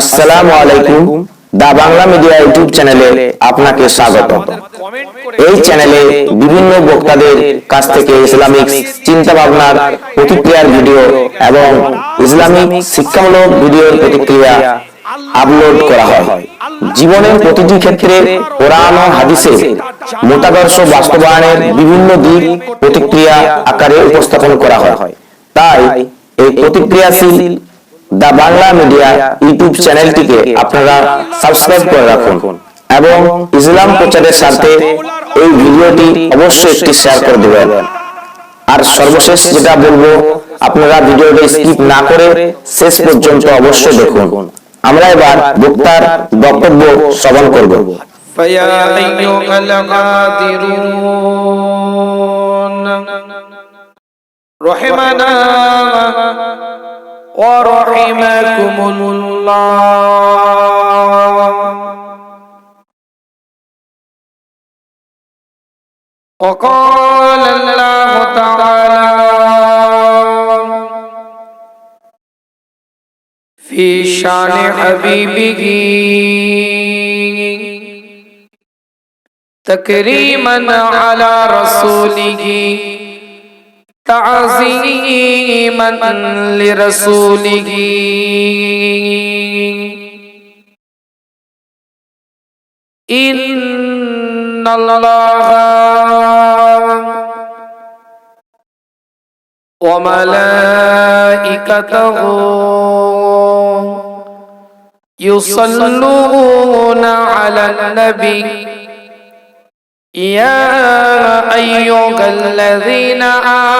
আসসালামু আলাইকুম। দা Bangla media YouTube চ্যানেলে আপনাকে স্বাগত এই চ্যানেলে বিভিন্ন বক্তাদের কাছ থেকে ইসলামিক চিন্তা ভাবনার প্রতিক্রিয়ার ভিডিও এবং ইসলামিক শিক্ষামূলক ভিডিওর প্রতিক্রিয়া আপলোড করা হয়। জীবনের প্রতিটি ক্ষেত্রে কোরআন ও হাদিসে মতাদর্শ বাস্তবায়নের বিভিন্ন দিক প্রতিক্রিয়া আকারে উপস্থাপন করা হয়। তাই এই প্রতিক্রিয়াশীল দা বাংলা মিডিয়া ইউটিউব চ্যানেলটিকে আপনারা সাবস্ক্রাইব করে রাখুন এবং ইসলাম প্রচারের স্বার্থে এই ভিডিওটি অবশ্যই একটি শেয়ার করে দেবেন আর সর্বশেষ যেটা বলবো আপনারা ভিডিওটি স্কিপ না করে শেষ পর্যন্ত অবশ্যই দেখুন আমরা এবার বক্তার বক্তব্য শ্রবণ করব فيا أيها القادرون رحمنا ورحمكم الله. وقال الله تعالى في شان حبيبه تكريما على رسوله. تعظيما لرسوله. إن الله وملائكته يصلون على النبي. يا أيها الذين آمنوا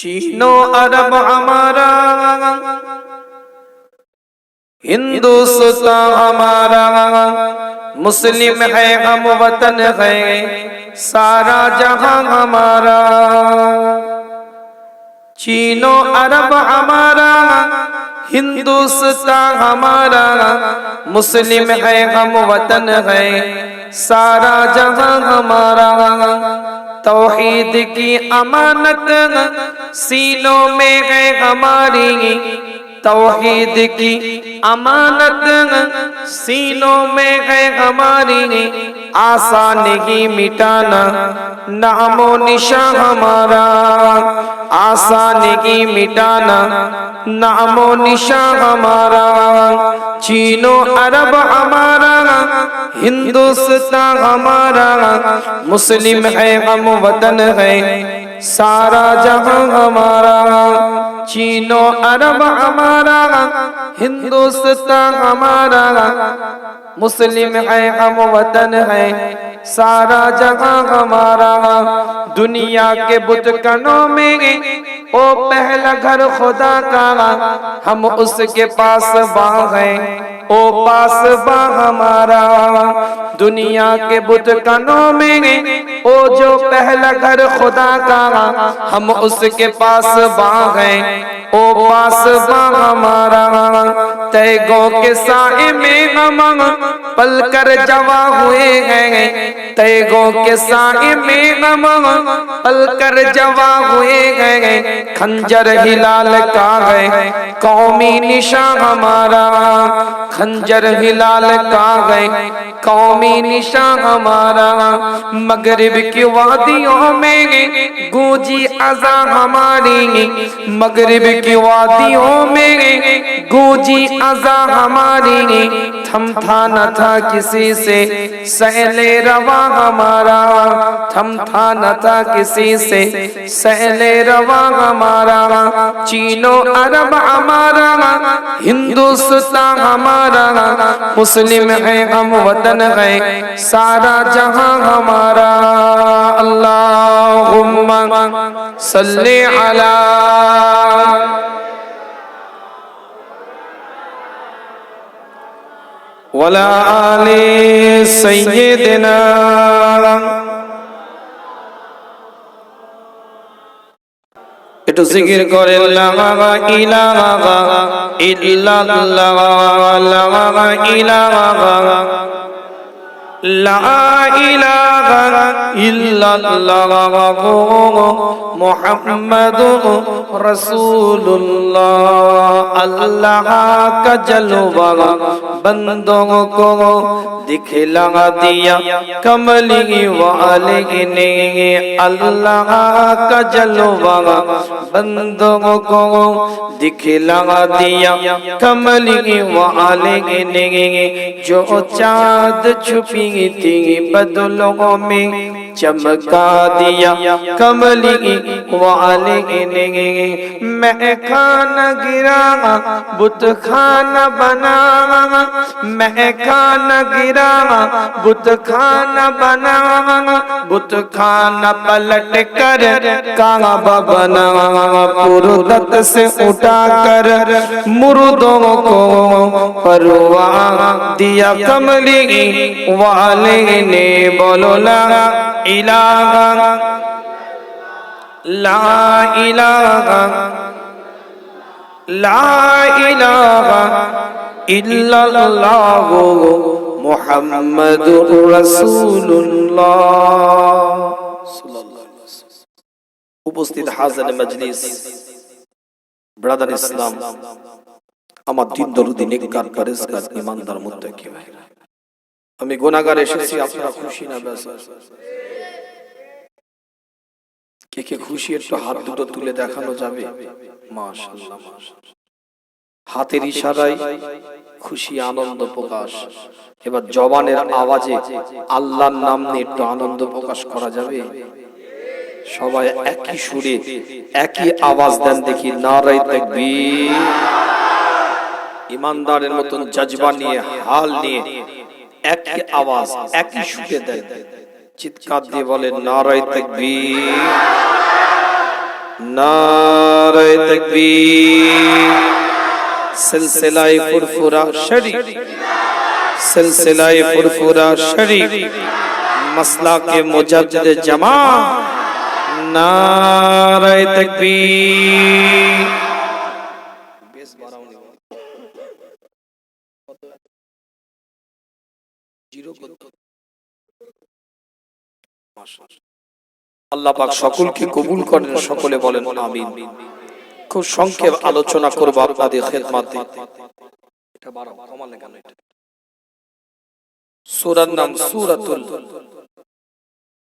চীন আরব আমারা। হিন্দুস্তান আমারা। মুসলিম হ্যাঁ হম বতন হ্যাঁ সারা জাহান আমারা। চীন আরব আমারা হিন্দুস্তান আমারা। মুসলিম হ্যাঁ হম বতন হ্যাঁ সারা জাহান আমারা। توحید کی امانت سینوں میں ہے ہماری توحید کی امانت سینوں میں ہے ہماری آسان ہی مٹانا نام و نشا ہمارا آسان ہی مٹانا نام و نشا ہمارا چینو عرب ہمارا ہندوستان ہمارا مسلم ہے ہم وطن ہے۔ سارا جہاں ہمارا چین و عرب ہمارا، ہندوستان ہمارا مسلم ہے ہم وطن ہے۔ سارا جہاں ہمارا دنیا کے بت کنوں میں، او پہلا گھر خدا کا، ہم اس کے پاس باغ ہیں۔ ओ पास बा हमारा दुनिया के बुतकनों में ओ जो पहला घर खुदा का हम उसके पास बा हैं ओ پاس باں ہمارا تے گو کے سائے میں ہم پل کر جوا ہوئے ہیں تے گو کے سائے میں ہم پل کر جوا ہوئے ہیں خنجر ہلال کا ہے قومی نشان ہمارا خنجر ہلال کا ہے قومی نشان ہمارا مغرب کی وادیوں میں گوجی اذان ہماری مغرب کی وادیوں وادیوں میں گوجی ازا ہماری تھم تھا نہ تھا کسی سے، سہل روا ہمارا، تھم تھا نہ تھا کسی سے، سہل روا ہمارا، چینو عرب ہمارا، ہندوستان ہمارا، مسلم ہے، ہم وطن ہے، سارا جہاں ہمارا۔ اللہم صلی علی ولا آل سيدنا একটু জিকির করে লাগা ইলাহা ইল্লাল্লাহ লাগা ইলাহা লা ইলাহা ইল্লাল্লাহ মুহাম্মাদুর রাসূলুল্লাহ अल्लाह का जलवा बंदों को दिखला दिया कमली वाले ने अल्लाह का जलवा बंदों को दिखला दिया कमली वाले ने जो चाँद छुपी थी बदलों में چمکا دیا کملی والے نے میں کھانا گرا بت خانہ بنا میں کھانا گرا بت خانہ بنا بت خانہ پلٹ کر کعبہ بنا پرلت سے اٹھا کر مردوں کو پروا دیا کملی والے نے بولو لا إله لا إله لا إله إلا الله محمد উপস্থিত হাজার ব্রাদার ইসলাম, আমার দিন দরুদি নিকার পরেজগার আমি গুনাহগার এসেছি, আপনারা খুশি না, ব্যাস। কে কে খুশি একটু হাত দুটো তুলে দেখানো যাবে? হাতের ইশারায় খুশি, আনন্দ প্রকাশ। এবার জবানের আওয়াজে আল্লাহর নাম নিয়ে একটু আনন্দ প্রকাশ করা যাবে? সবাই একই সুরে একই আওয়াজ দেন দেখি নারাই তাকবীর। ইমানদারের মতন জজবা নিয়ে, হাল নিয়ে একই আওয়াজ, একই সুরে দেন। চিৎকার দিয়ে বলেন নারাই তাকবীর নারায় তকবীর সিলসিলায়ে ফুরফুরা শরীফ সিলসিলায়ে ফুরফুরা শরীফ মাসলা কে মুজাদ্দিদ জামা নারায় তকবীর বেশ বাড়াওনি জিরো কত মাশাআল্লাহ আল্লাহ পাক সকলকে কবুল করেন, সকলে বলেন আমিন। খুব সংক্ষেপ আলোচনা করব আপনাদের খেদমাতে এটা বাড়াও কমালে কেন এটা সূরার নাম সূরাতুল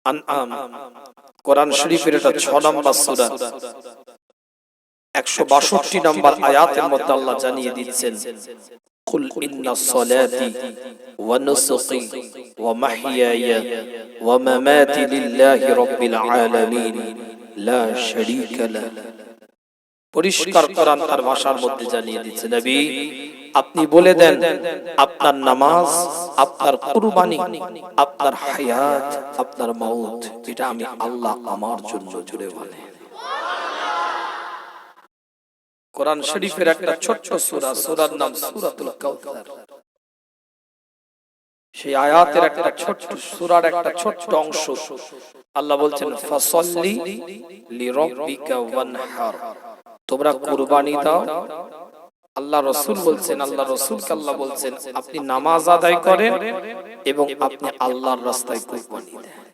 আনআম। কোরআন শরীফের এটা 6 নম্বর সূরা। 162 নম্বর আয়াতের মধ্যে আল্লাহ জানিয়ে দিচ্ছেন قل إن صلاتي ونسقي ومحياي ومماتي لله رب العالمين لا شريك له পরিষ্কার কোরআন তার ভাষার মধ্যে জানিয়ে দিচ্ছে নবী আপনি বলে দেন আপনার নামাজ আপনার কুরবানি আপনার হায়াত আপনার মাউত এটা আমি আল্লাহ আমার জন্য জুড়ে বলে কোরআন শরীফের একটা ছোট্ট সূরা, সূরার নাম সূরাতুল কাউসার সেই আয়াতের একটা ছোট্ট, সূরার একটা ছোট্ট অংশ। আল্লাহ বলছেন, ফাসাল্লি লিরাব্বিকা ওয়ানহার। তোমরা কুরবানি দাও। আল্লাহ রসুল বলছেন, আল্লাহ রসুলকে আল্লাহ বলছেন, আপনি নামাজ আদায় করেন এবং আপনি আল্লাহর রাস্তায় কুরবানি দেন।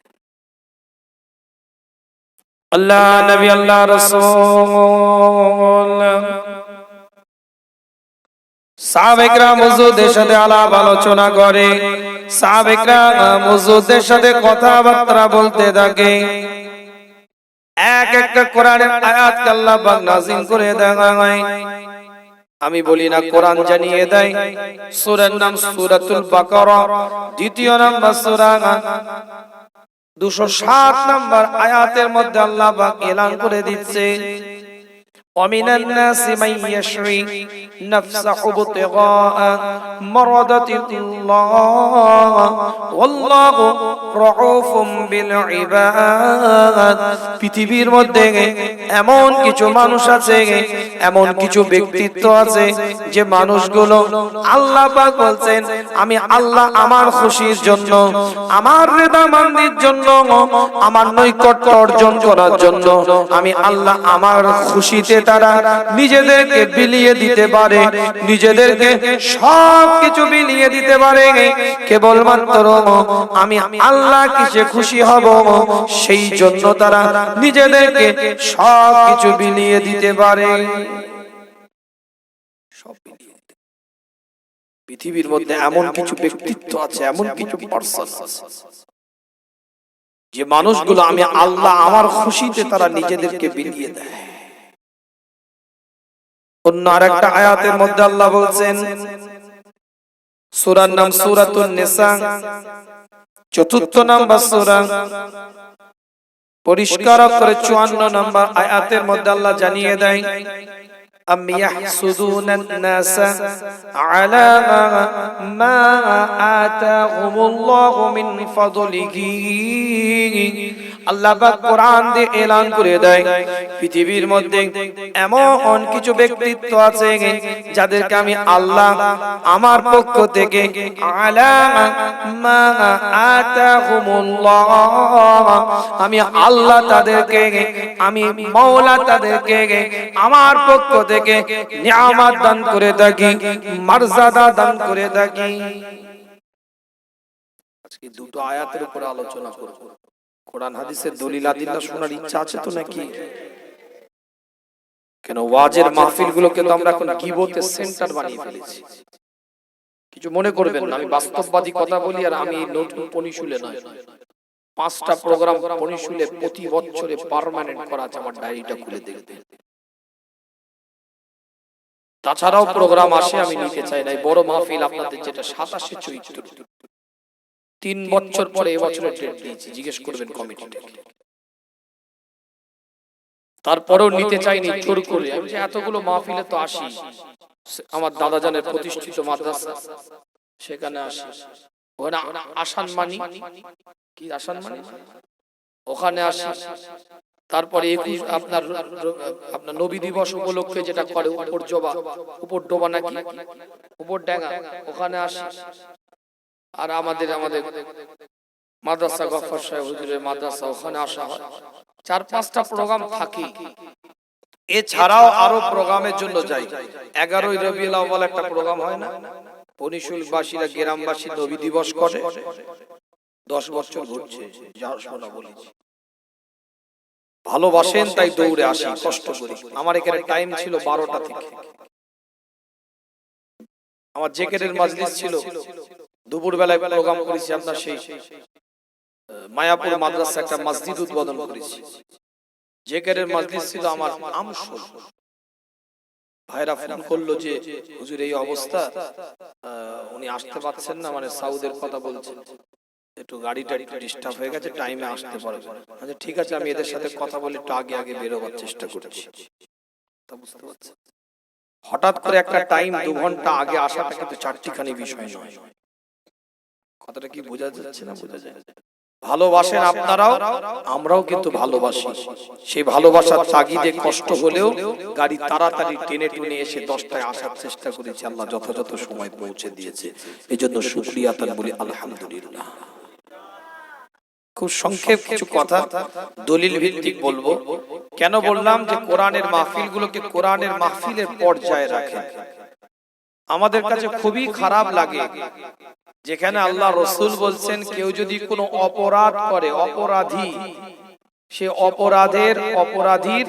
আল্লাহ, নবী, আল্লাহ, রসুল। এক একটা আমি বলি না, কোরআন জানিয়ে দেয়। সূরার নাম সূরাতুল দ্বিতীয় নাম্বার সূরা 207 নাম্বার আয়াতের মধ্যে আল্লাহ এলান করে দিচ্ছে। ومن الناس من يشري نفسه ابتغاء مرضة الله والله رعوف بالعباد পৃথিবীর মধ্যে এমন কিছু মানুষ আছে এমন কিছু ব্যক্তিত্ব আছে যে মানুষগুলো আল্লাহ পাক বলছেন আমি আল্লাহ আমার খুশির জন্য আমার রেদামান্দির জন্য আমার নৈকট্য অর্জন করার জন্য আমি আল্লাহ আমার খুশিতে তারা নিজেদেরকে বিলিয়ে দিতে পারে, নিজেদেরকে সব কিছু বিলিয়ে দিতে পারে। কেবলমাত্র আমি আল্লাহ কিসে খুশি হব, সেই জন্য তারা নিজেদেরকে সব কিছু বিলিয়ে দিতে পারে। পৃথিবীর মধ্যে এমন কিছু ব্যক্তিত্ব আছে, এমন কিছু পার্সন যে মানুষগুলো আমি আল্লাহ আমার খুশিতে তারা নিজেদেরকে বিলিয়ে দেয়। অন্য আরেকটা আয়াতের মধ্যে আল্লাহ বলছেন, সুরার নাম সূরাতুন নিসা, চতুর্থ নাম্বার সুরা, পরিষ্কার করে চুয়ান্ন নাম্বার আয়াতের মধ্যে আল্লাহ জানিয়ে দেয় أم يحسدون الناس على ما آتاهم الله من فضله আল্লাহ পাক কোরআন দিয়ে এলান করে দেয় পৃথিবীর মধ্যে এমন কিছু ব্যক্তিত্ব আছে যাদেরকে আমি আল্লাহ আমার পক্ষ থেকে আলা মা আতাহুমুল্লাহ আমি আল্লাহ তাদেরকে আমি মাওলা তাদেরকে আমার পক্ষ থেকে নিয়ামত দান করে থাকি, মর্যাদা দান করে থাকি। আজকে দুটো আয়াতের উপর আলোচনা করব। কোরআন হাদিসের দলিল আদিল্লা শোনার ইচ্ছা আছে তো নাকি? কেন ওয়াজের মাহফিল গুলোকে তো আমরা এখন গিবতের সেন্টার বানিয়ে ফেলেছি। কিছু মনে করবেন না, আমি বাস্তববাদী কথা বলি আর আমি নতুন পনিশুলে নয়। পাঁচটা প্রোগ্রাম পনিশুলে প্রতি বছরে পার্মানেন্ট করা আছে, আমার ডায়েরিটা খুলে দেখতে তাছাড়াও প্রোগ্রাম আসে আমি নিতে চাই না এই বড় মাহফিল আপনাদের যেটা সাতাশে চৈত্র। তিন বছর পরে এবছরের ডেট দিয়েছি। জিজ্ঞেস করবেন কমিটিতে। তারপরেও নিতে চাইনি জোর করে। আমি যে এতগুলো মাহফিলে তো আসি। আমার দাদা জানের প্রতিষ্ঠিত মাদ্রাসা। সেখানে আসি। ওখানে আসান মানি কি আসান মানি ওখানে আসি। তারপরে একুশ আপনার আপনার নবী দিবস উপলক্ষে যেটা করে উপর জবা উপর ডোবা নাকি? উপর ডেঙ্গা ওখানে আসি। আর আমাদের আমাদের মাদ্রাসা গফর সাহেব হুজুরের মাদ্রাসা ওখানে আসা হয়। চার পাঁচটা প্রোগ্রাম থাকি। এছাড়াও আরও প্রোগ্রামের জন্য যাই। এগারোই রবিউল আউয়াল একটা প্রোগ্রাম হয় না? পনিশুলবাসীরা গ্রামবাসী নবী দিবস করে। দশ বছর ঘুরছে যা শোনা বলেছি। ভালোবাসেন তাই দৌড়ে আসি কষ্ট করি। আমার এখানে টাইম ছিল বারোটা থেকে। আমার জেকেটের মাজলিস ছিল দুপুর বেলায় প্রোগ্রাম করেছি আপনার সেই মায়াপুর মাদ্রাসা একটা মসজিদ উদ্বোধন করেছি। জেকেটের মাজলিস ছিল আমার আমসল। ভাইরা ফোন করল যে হুজুর এই অবস্থা? আহ, উনি আসতে পারছেন না মানে সাউদের কথা বলছেন। একটু গাড়িটা একটু ডিস্টার্ব হয়ে গেছে টাইমে আসতে পারবে আচ্ছা ঠিক আছে, আমি এদের সাথে কথা বলে একটু আগে আগে বেরোবার চেষ্টা করছি। হঠাৎ করে একটা টাইম দু ঘণ্টা আগে আসাটা কিন্তু চারটিখানি বিষয় নয়। কথাটা কি বোঝা যাচ্ছে না বোঝা যায়? ভালোবাসেন আপনারাও, আমরাও কিন্তু ভালোবাসি। সেই ভালোবাসার তাগিদে কষ্ট হলেও গাড়ি তাড়াতাড়ি টেনে টুনে এসে দশটায় আসার চেষ্টা করেছি। আল্লাহ যথাযথ সময় পৌঁছে দিয়েছে। এই জন্য সুক্রিয়া তার বলি, আলহামদুলিল্লাহ। খুব সংক্ষেপ কিছু কথা দলিল ভিত্তিক বলব। কেন বললাম যে কোরআনের মাহফিল গুলোকে কোরআনের মাহফিলের পর্যায়ে রাখে। আমাদের কাছে খুবই খারাপ লাগে যেখানে আল্লাহ রসুল বলছেন কেউ যদি কোনো অপরাধ করে অপরাধী সে অপরাধের অপরাধীর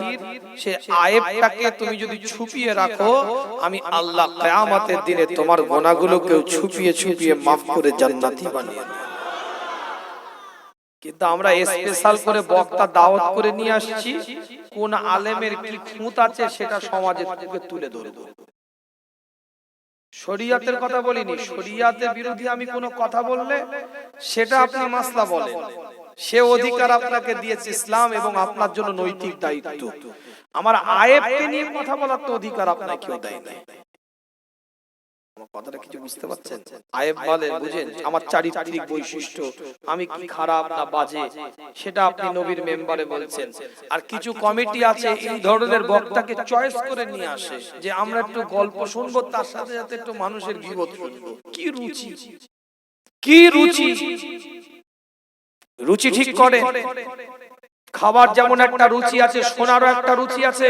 সে আয়েবটাকে তুমি যদি ছুপিয়ে রাখো আমি আল্লাহ কেয়ামতের দিনে তোমার গোনাগুলোকেও ছুপিয়ে ছুপিয়ে মাফ করে জান্নাতি বানিয়ে। কিন্তু আমরা স্পেশাল করে বক্তা দাওয়াত করে নিয়ে আসছি কোন আলেমের কি খুঁত আছে সেটা সমাজের তুলে ধরবো। শরিয়াতের কথা বলিনি শরিয়াতের বিরোধী আমি কোনো কথা বললে সেটা আপনি মাসলা বলেন। সে অধিকার আপনাকে দিয়েছে ইসলাম এবং আপনার জন্য নৈতিক দায়িত্ব। আমার আয়েবকে নিয়ে কথা বলার তো অধিকার আপনাকে কেউ দেয় না আমার কথাটা কিছু বুঝতে পারছেন? আয়েব বলেন বুঝেন আমার চারিত্রিক বৈশিষ্ট্য আমি কি খারাপ না বাজে? সেটা আপনি নবীর মেম্বারে বলছেন। আর কিছু কমিটি আছে এই ধরনের বক্তাকে চয়েস করে নিয়ে আসে যে আমরা একটু গল্প শুনব তার সাথে সাথে একটু মানুষের বিপদ শুনব। কি রুচি? কি রুচি? রুচি? ঠিক করে। খাবার যেমন একটা রুচি আছে সোনারও একটা রুচি আছে।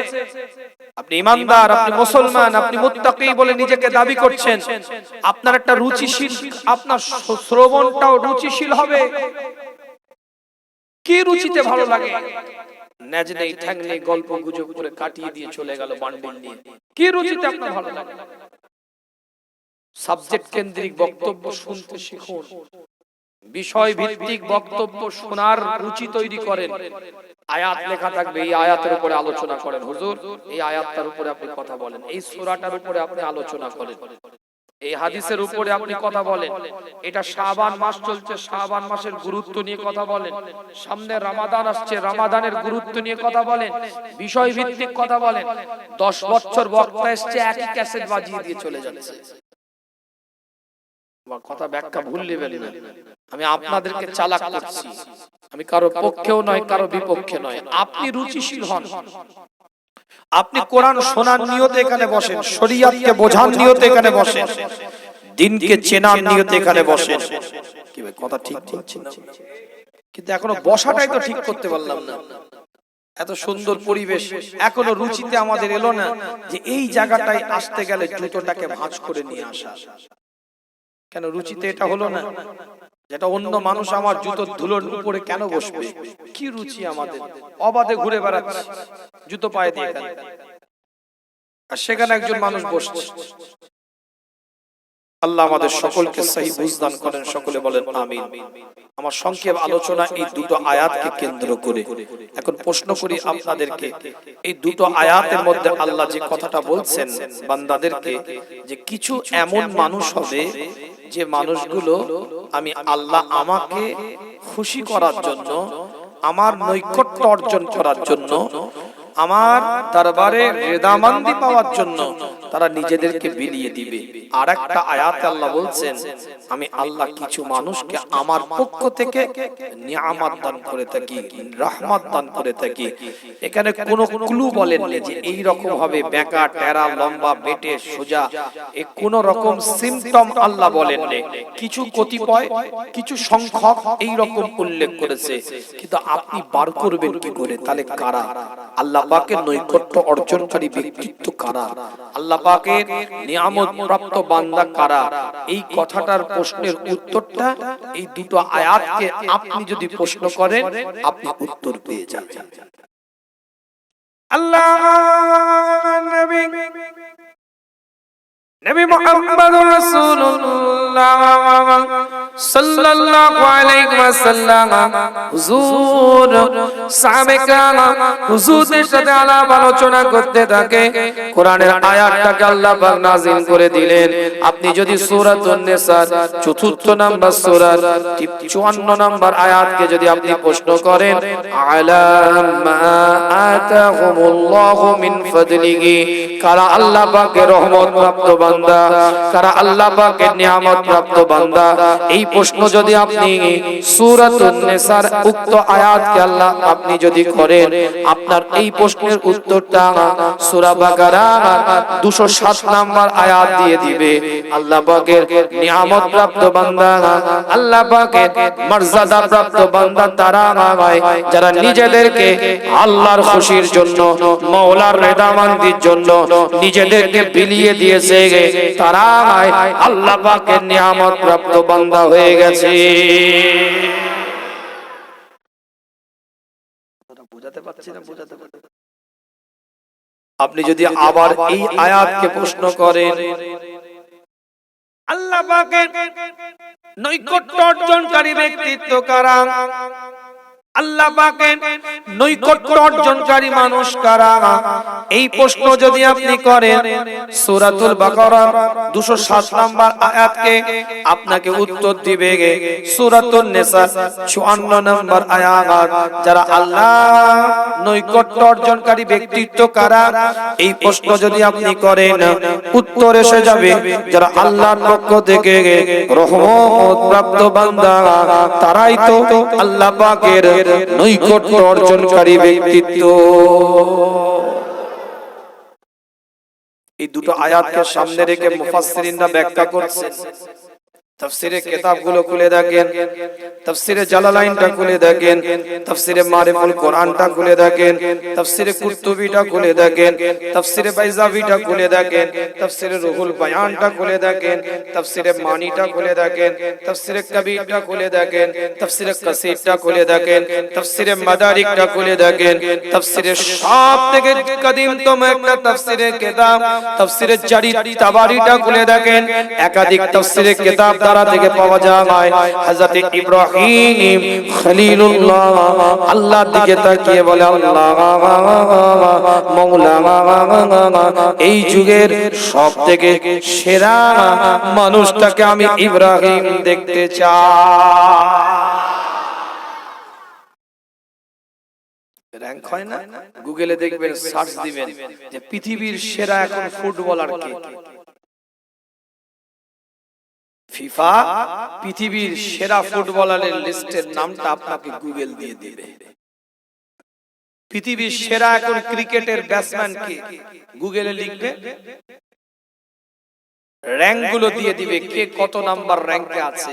আপনি ইমানদার আপনি মুসলমান আপনি মুত্তাকি বলে নিজেকে দাবি করছেন। আপনার একটা রুচিশীল আপনার শ্রবণটাও রুচিশীল হবে। কি রুচিতে ভালো লাগে? ন্যাজ নেই ঠ্যাং নেই গল্প গুজব করে কাটিয়ে দিয়ে চলে গেল বান্ডিল নিয়ে। কি রুচিতে আপনার ভালো লাগে? সাবজেক্ট কেন্দ্রিক বক্তব্য শুনতে শিখুন। বিষয় ভিত্তিক বক্তব্য শোনার রুচি তৈরি করেন। আয়াত লেখা থাকবে, এই আয়াতের উপরে আলোচনা করেন। হুজুর, এই আয়াতটার উপরে আপনি কথা বলেন, এই সূরাটার উপরে আপনি আলোচনা করেন। এই হাদিসের উপরে আপনি কথা বলেন। এটা শাবান মাস চলছে, শাবান মাসের গুরুত্ব নিয়ে কথা বলেন। সামনে রামাদান আসছে, রামাদানের গুরুত্ব নিয়ে কথা বলেন বিষয় ভিত্তিক কথা বলেন। দশ বছর বক্তা এসছে, একই ক্যাসেট বাজিয়ে দিয়ে চলে যাচ্ছে। আমার কথা ব্যাখ্যা ভুল নেবেন না আমি আপনাদেরকে চালাক করছি। আমি কারও পক্ষেও নয় কারও বিপক্ষে নয়। আপনি রুচিশীল হন। আপনি কোরআন শোনার নিয়তে এখানে বসেন। শরিয়াতকে বোঝার নিয়তে এখানে বসেন। দিনকে চেনার নিয়তে এখানে বসেন। কি কথা ঠিক বলছি কিন্তু এখনও বসাটাই তো ঠিক করতে পারলাম না। এত সুন্দর পরিবেশ। এখনও রুচিতে আমাদের এলো না যে এই জায়গাটায় আসতে গেলে জুতোটাকে ভাঁজ করে নিয়ে আসা। কেন রুচিতে এটা হলো না? যেটা অন্য মানুষ আমার জুতোর ধুলোর উপরে কেন বসবে? কি রুচি আমাদের? অবাধে ঘুরে বেড়াচ্ছে জুতো পায়ে দিয়ে আর সেখানে একজন মানুষ বসছে। আল্লাহ আমাদের সকলকে সহি বুঝদান করেন সকলে বলেন আমিন। আমার সংক্ষেপ আলোচনা এই দুটো আয়াতকে কেন্দ্র করে। এখন প্রশ্ন করি আপনাদেরকে। এই দুটো আয়াতের মধ্যে আল্লাহ যে কথাটা বলছেন বান্দাদেরকে যে কিছু এমন মানুষ হবে যে মানুষগুলো আমি আল্লাহ আমাকে খুশি করার জন্য আমার নৈকট্য অর্জন করার জন্য আমার দরবারে রেদামান্দি পাওয়ার জন্য তারা নিজেদেরকে বিলিয়ে দিবে। আর একটা আয়াত আল্লাহ বলছেন আমি আল্লাহ কিছু মানুষকে আমার পক্ষ থেকে নিয়ামত দান করে থাকি রহমত দান করে থাকি। এখানে কোনো ক্লু বলেন না যে এই রকম হবে বেকা টেরা লম্বা বেটে সোজা। এ কোন রকম সিমটম আল্লাহ বলেন না কিছু কতিপয় কিছু সংখ্যক এই রকম উল্লেখ করেছে। কিন্তু আপনি বার করবেন কি করে? তাহলে কারা? আল্লাহ পাকের নৈকট্য অর্জনকারী ব্যক্তিত্ব কারা? আল্লাহ পাকের নিয়ামত প্রাপ্ত বান্দা কারা? এই কথাটার প্রশ্নের উত্তরটা এই দুটো আয়াতকে আপনি যদি প্রশ্ন করেন, আপনি উত্তর পেয়ে যান আল্লাহ নবী মুহাম্মদুর রাসূলুল্লাহ সাল্লাল্লাহু আলাইহি ওয়াসাল্লাম হুজুর সাহাবে کرام হুজুরদের সাথে আলাপ আলোচনা করতে থাকে কোরআনের আয়াতটাকে আল্লাহ পাক নাযিল করে দিলেন আপনি যদি সূরাতুন নিসা চতুর্থ নাম্বার সূরার 54 নাম্বার আয়াতকে যদি আপনি প্রশ্ন করেন আলামা আতাহুমুল্লাহু মিন ফাদলিহি কারা আল্লাহ পাকের রহমত প্রাপ্ত বান্দা, কারা আল্লাহ পাকের নিয়ামত প্রাপ্ত বান্দা, এই প্রশ্ন যদি আপনি উক্ত আয়াতকে আল্লাহ আপনি যদি করেন, আপনার এই প্রশ্নের উত্তরটা বাকারা 207 নাম্বার আয়াত দিয়ে দিবে। আল্লাহ পাকের নিয়ামত প্রাপ্ত বান্দা, আল্লাহ পাকের মর্যাদা প্রাপ্ত বান্দা তারা যারা নিজেদেরকে আল্লাহর খুশির জন্য, মওলার রেদামান্দির জন্য নিজেদেরকে বিলিয়ে দিয়েছে। আল্লাহ পাকের নিয়ামত প্রাপ্ত বান্দা হয়ে গেছে। আপনি যদি আবার এই আয়াতকে প্রশ্ন করেন, আল্লাহ পাকের নৈকট্য অর্জনকারী ব্যক্তিত্ব কারা? আল্লাহ পাকের নৈকট্য অর্জনকারী মানুষ কারা? এই প্রশ্ন যদি আপনি করেন, সূরাতুল বাকারা 207 নম্বর আয়াতকে আপনাকে উত্তর দিবে সূরাতুন নিসা 54 নম্বর আয়াত, যারা আল্লাহ নৈকট্য অর্জনকারী ব্যক্তিত্ব কারা? এই প্রশ্ন যদি আপনি করেন, উত্তর এসে যাবে, যারা আল্লাহর পক্ষ থেকে রহমত প্রাপ্ত বান্দা, তারাই তো আল্লাহ পাকের নৈকট্য অর্জনকারী ব্যক্তিত্ব। এই দুটো আয়াতকে সামনে রেখে মুফাসসিরিনরা ব্যাখ্যা করছেন। তাফসিরে কিতাবগুলো খুলে দেখেন তাফসিরে জালালাইনটা খুলে দেখেন তাফসিরে মারিফুল কোরআনটা খুলে দেখেন তাফসিরে কুরতুবিটা খুলে দেখেন তাফসিরে বাইজাবিটা খুলে দেখেন তাফসিরে রুহুল বায়ানটা খুলে দেখেন তাফসিরে মানিটা খুলে দেখেন তাফসিরে কবিরটা খুলে দেখেন তাফসিরে কাসিরটা খুলে দেখেন তাফসিরে মাদারিকটা খুলে দেখেন তাফসিরে সব থেকে কদিমতম একটা তাফসিরে কিতাব তাফসিরে জারি তাবারিটা খুলে দেখেন একাধিক তাফসিরে কিতাব দ্বারা থেকে পাওয়া যায় হযরত ইব্রাহিম খলিলুল্লাহ আল্লাহর দিকে তাকিয়ে বলে, আল্লাহ মাওলা এই যুগের সব থেকে সেরা মানুষটাকে আমি ইব্রাহিম দেখতে চাই। র্যাঙ্ক হয় না? গুগলে দেখবেন, সার্চ দিবেন যে পৃথিবীর সেরা এখন ফুটবলার কে? ফিফা, পৃথিবীর সেরা ফুটবলারের লিস্টের নামটা আপনাকে গুগল দিয়ে দিবে। পৃথিবীর সেরা এখন ক্রিকেটের ব্যাটসম্যান কে গুগলে লিখবে। র্যাঙ্কগুলো দিয়ে দিবে কে কত নাম্বার র্যাঙ্কে আছে।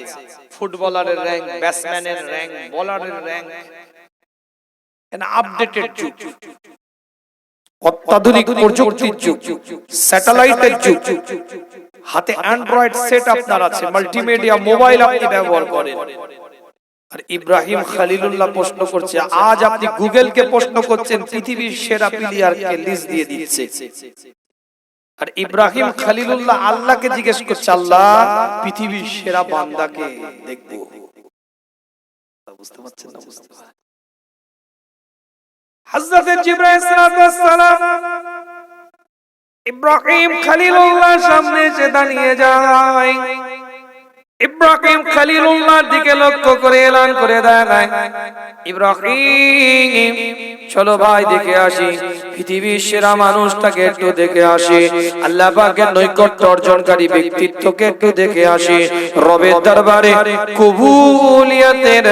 ফুটবলারের র্যাঙ্ক, ব্যাটসম্যানের র্যাঙ্ক, বোলারের র্যাঙ্ক। আপডেটেড যুগ। অত্যাধুনিক প্রযুক্তির যুগ। স্যাটেলাইটের যুগ। হাতে অ্যান্ড্রয়েড সেট আপনার আছে মাল্টিমিডিয়া মোবাইল আপনি ব্যবহার করেন। আর ইব্রাহিম খালিলুল্লাহ প্রশ্ন করছে আজ আপনি গুগলকে প্রশ্ন করছেন পৃথিবীর সেরা প্লেয়ারকে লিস্ট দিয়ে দিচ্ছে। আর ইব্রাহিম খালিলুল্লাহ আল্লাহকে জিজ্ঞেস করছে আল্লাহ পৃথিবীর সেরা বান্দাকে দেখব। বুঝতে পারছেন না বুঝতে পারছেন হযরত জিবরাইল সালাম ইব্রাহিম খালিলুল্লাহ সামনে এসে দাঁড়িয়ে যায়। ইব্রাহিম খালিলুল্লাহর দিকে লক্ষ্য করে এলান করে দেয়। ইব্রাহিম চলো ভাই দেখে আসি। পৃথিবীর সেরা মানুষটাকে একটু দেখে আসি। আল্লাহ পাকের নৈকট্য অর্জনকারী ব্যক্তিত্বকে একটু দেখে আসি। রবের দরবারে কবুলিয়াতের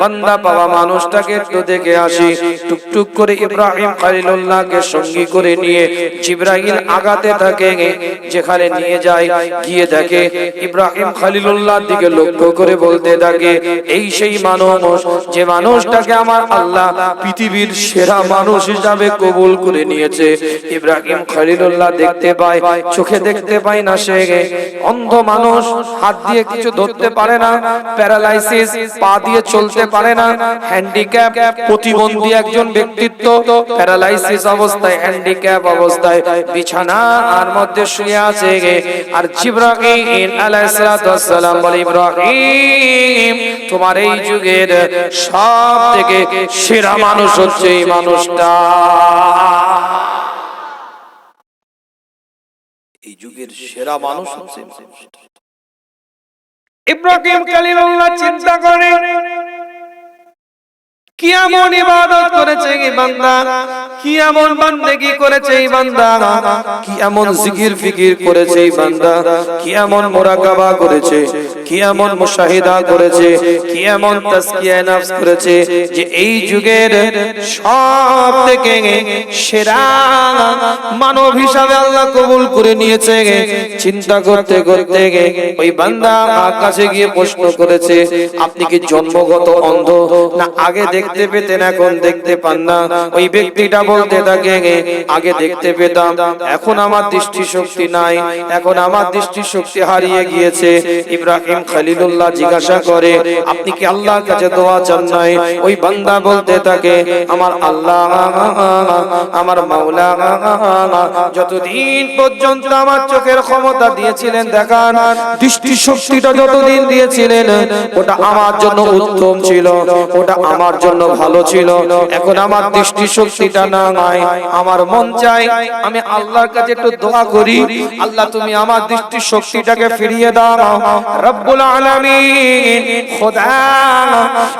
বান্দা পাওয়া মানুষটাকে একটু দেখে আসি। টুকটুক করে ইব্রাহিম খলিলুল্লাহকে সঙ্গী করে নিয়ে জিব্রাইল আগাতে থাকে যেখানে নিয়ে যায়, গিয়ে দেখে। ইব্রাহিম খলিলুল্লাহর দিকে লক্ষ্য করে বলতে থাকে, এই সেই মানুষ, যে মানুষটাকে আমার আল্লাহ পৃথিবীর সেরা মানুষ হিসাবে কবুল করে নিয়েছে। ইব্রাহিম খলিলুল্লাহ দেখতে পায়, চোখে দেখতে পায় না সে। অন্ধ মানুষ, হাত দিয়ে কিছু ধরতে পারে না, প্যারালাইসিস, পা দিয়ে চলতে পারে না, হ্যান্ডিক্যাপ, প্রতিবন্ধী একজন ব্যক্তিত্ব, প্যারালাইসিস অবস্থায়, হ্যান্ডিক্যাপ অবস্থায়, বিছানা আর মধ্যে শুয়ে আছে আর জিব্রাহিম আলাইহিস সালাম বলে, ইব্রাহিম, তোমার এই যুগের সব থেকে সেরা মানুষ হচ্ছে এই মানুষটা। যুগের সেরা মানুষ হচ্ছে। ইব্রাহিম কালিমুল্লাহ চিন্তা করে কি ইবাদত করেছে এই বান্দা? কি বান্দেগি করেছে এই বান্দা? কি জিকির ফিকির করেছে এই বান্দা? মুরাকাবা করেছে? মুশাহিদা করেছে? নফস করেছে? যে এই যুগের সব থেকে সেরা মানব হিসাবে আল্লাহ কবুল করে নিয়েছে। চিন্তা করতে করতে ওই বান্দা আকাশে গিয়ে প্রশ্ন করেছে, আপনি কি জন্মগত অন্ধ না আগে দেখতে পেতেন এখন দেখতে পান না। ওই ব্যক্তিটা বলতে থাকে আগে দেখতে পেতাম। এখন আমার দৃষ্টি শক্তি নাই। এখন আমার দৃষ্টি শক্তি হারিয়ে গিয়েছে। ইব্রাহিম খলিলুল্লাহ জিজ্ঞাসা করে, আপনি কি আল্লাহর কাছে দোয়া চান নাই? ওই বান্দা বলতে থাকে, আমার আল্লাহ, আমার মাওলা, যতদিন পর্যন্ত আমার চোখের ক্ষমতা দিয়েছিলেন, দেখান দৃষ্টি শক্তিটা যতদিন দিয়েছিলেন, ওটা আমার জন্য উত্তম ছিল। ওটা আমার জন্য জন্য ভালো ছিল। এখন আমার দৃষ্টি শক্তিটা না নাই, আমার মন চাই আমি আল্লাহর কাছে একটু দোয়া করি। আল্লাহ, তুমি আমার দৃষ্টি শক্তিটাকে ফিরিয়ে দাও। রব্বুল আলামিন, খোদা,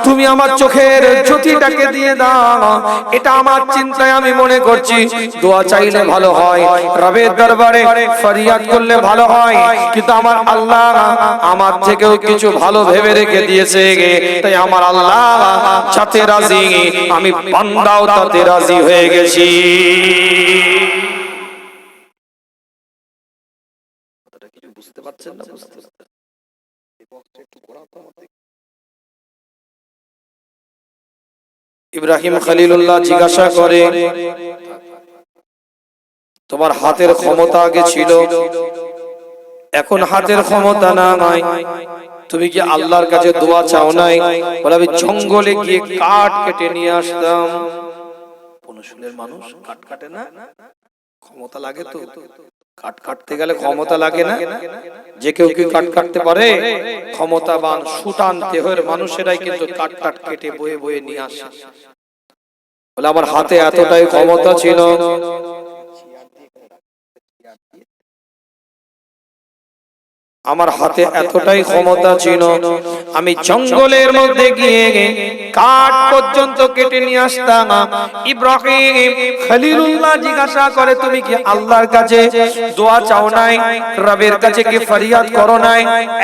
তুমি আমার চোখের জ্যোতিটাকে দিয়ে দাও। এটা আমার চিন্তায় আমি মনে করছি। দোয়া চাইলে ভালো হয়, রবের দরবারে ফরিয়াদ করলে ভালো হয়। কিন্তু আমার আল্লাহ আমার থেকেও কিছু ভালো ভেবে রেখে দিয়েছে। তাই আমার আল্লাহ যাতে রাজি? আমি বান্দাও তাতে রাজি হয়ে গেছি। বুঝতে পারছেন না? বুঝতে ইব্রাহিম খলিলুল্লাহ জিজ্ঞাসা করে তোমার হাতের ক্ষমতা আগে ছিল? এখন হাতের ক্ষমতা না নাই? তুমি কি আল্লাহর কাছে দোয়া চাও নাই? বলে, আমি জঙ্গলে গিয়ে কাঠ কেটে নিয়ে আসতাম। মানুষ কাঠ কাটে না? ক্ষমতা লাগে তো। কাঠ কাটতে গেলে ক্ষমতা লাগে না? যে কেউ কি কাঠ কাটতে পারে? ক্ষমতাবান, সুটান দেহের মানুষেরাই কিন্তু কাঠ কাঠ কেটে বয়ে বয়ে নিয়ে আসে। বলে, আমার হাতে এতটাই ক্ষমতা ছিল আমার হাতে এতটাই ক্ষমতা ছিল আমি জঙ্গলের মধ্যে গিয়ে কাঠ পর্যন্ত কেটে নিয়ে আসতাম। ইব্রাহিম খলিলুল্লাহ জিজ্ঞাসা করে তুমি কি আল্লাহর কাছে দোয়া চাও নাই? রবের কাছে কি ফরিয়াদ করো নাই?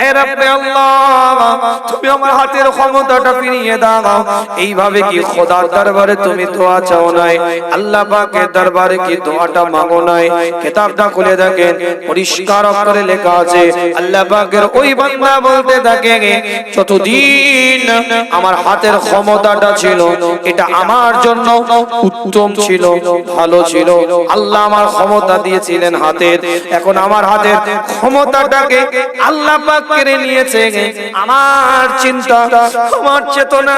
এ রব্বে আল্লাহ তুমি আমার হাতের ক্ষমতাটা ফিরিয়ে দাও। এইভাবে কি খোদার দরবারে তুমি দোয়া চাও নাই? আল্লাহ পাকের দরবারে কি দোয়াটা মাগো নাই? কিতাবটা খুলে দেখেন পরিষ্কার করে লেখা আছে আল্লাহ পাকের ওই বান্দা বলতে থাকে যতদিন আমার হাতের ক্ষমতাটা ছিল, এটা আমার জন্য উত্তম ছিল, ভালো ছিল। আল্লাহ আমার ক্ষমতা দিয়েছিলেন হাতের। এখন আমার হাতের ক্ষমতাটাকে আল্লাহ পাক কেড়ে নিয়েছে আমার চিন্তা, আমার চেতনা,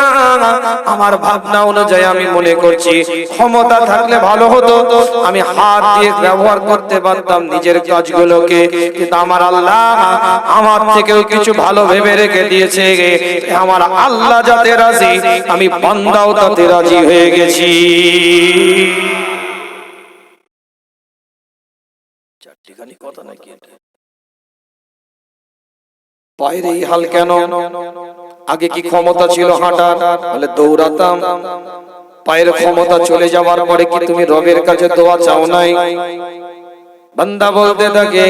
আমার ভাবনা অনুযায়ী আমি মনে করছি, ক্ষমতা থাকলে ভালো হতো। আমি হাত দিয়ে ব্যবহার করতে পারতাম নিজের কাজগুলোকে, কিন্তু আমার আল্লাহ আমার থেকেও কিছু ভালো ভেবে রেখে দিয়েছে আমার আল্লাহ যাতে রাজি, আমি বান্দাও তাতে রাজি হয়ে গেছি। হাল কেন? আগে কি ক্ষমতা ছিল দৌড়াতাম। পায়ের ক্ষমতা চলে যাওয়ার পরে কি তুমি রবের কাছে দোয়া চাও নাই? বান্দা বলতে থাকে,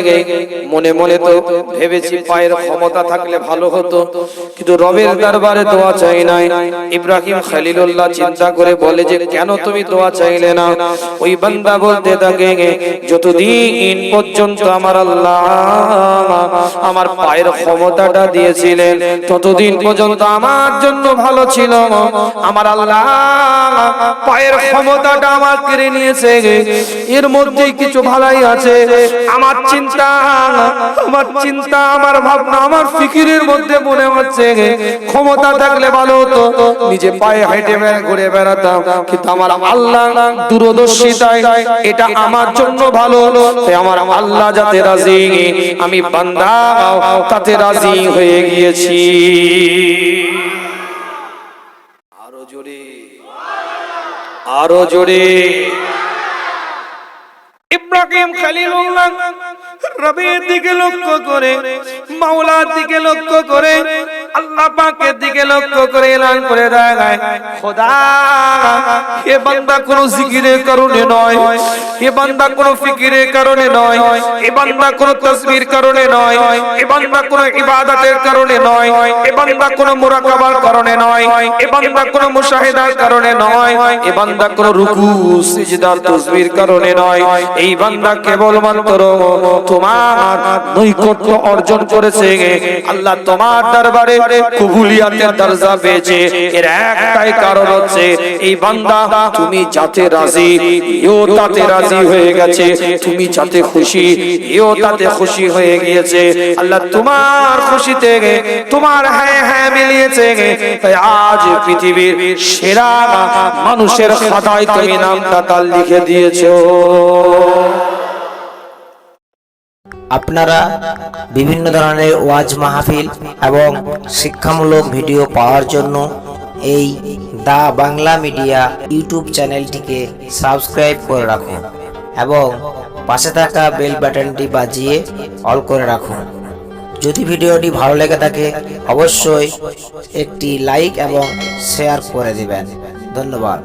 মনে মনে তো ভেবেছি পায়ের ক্ষমতা থাকলে ভালো হতো, কিন্তু রবের দরবারে দোয়া চাই নাই। ইব্রাহিম খলিলুল্লাহ চিন্তা করে বলে যে, কেন তুমি দোয়া চাইলে না? ওই বান্দা বলতে থাকে, যতদিন পর্যন্ত আমার আল্লাহ আমার পায়ের ক্ষমতাটা দিয়েছিলেন, ততদিন পর্যন্ত আমার জন্য ভালো ছিল। আমার আল্লাহ পায়ের ক্ষমতাটা আমার কেড়ে নিয়েছে। এর মধ্যেই কিছু ভালাই আছে। আমার চিন্তা আমার চিন্তা, আমার ভাবনা, আমার ফিকিরের মধ্যে মনে হচ্ছে। ক্ষমতা থাকলে ভালো হতো, নিজে পায়ে হেঁটে ঘুরে বেড়াতাম। কিন্তু আমার আল্লাহ দূরদর্শিতায় এটা আমার জন্য ভালো। হলো তাই আমার আল্লাহ যাতে রাজি, আমি বান্দা, তাতে রাজি হয়ে গিয়েছি। আরও জোরে আরও জোরে। ইব্রাহিম খালিল রবের দিকে লক্ষ্য করে মাওলার দিকে লক্ষ্য করে আল্লাহ পাকের দিকে লক্ষ্য করে এলান করে খোদা বান্দা কোন জিকিরের কারণে নয়। এ বান্দা কোন ফিকিরের কারণে নয়। এ বান্দা কোন কারণে নয়। বান্দা কোন ইবাদতের কারণে নয়। বান্দা কোন মুরাকাবার কারণে নয়। বান্দা কোন মুশাহিদার কারণে নয়। বান্দা কোন রুকু কারণে নয়। এই বান্দা কেবলমাত্র তোমার নৈকট্য অর্জন করেছে। আল্লাহ তোমার দরবারে কবুলিয়াতের দরজা পেয়েছে এর একটাই কারণ হচ্ছে, এই বান্দা, তুমি যাতে রাজি এও তাতে রাজি হয়ে গেছে, তুমি যাতে খুশি এও তাতে খুশি হয়ে গিয়েছে। আল্লাহ তোমার খুশিতে গে, তোমার হ্যাঁ হ্যাঁ মিলিয়েছে তাই আজ পৃথিবীর সেরা মানুষের খাতায় তুমি নামটা তার লিখে দিয়েছ। আপনারা বিভিন্ন ধরনের ওয়াজ মাহফিল এবং শিক্ষামূলক ভিডিও পাওয়ার জন্য এই দা বাংলা মিডিয়া ইউটিউব চ্যানেলটিকে সাবস্ক্রাইব করে রাখুন এবং পাশে থাকা বেল বাটনটি বাজিয়ে অল করে রাখুন। যদি ভিডিওটি ভালো লেগে থাকে, অবশ্যই একটি লাইক এবং শেয়ার করে দেবেন। ধন্যবাদ।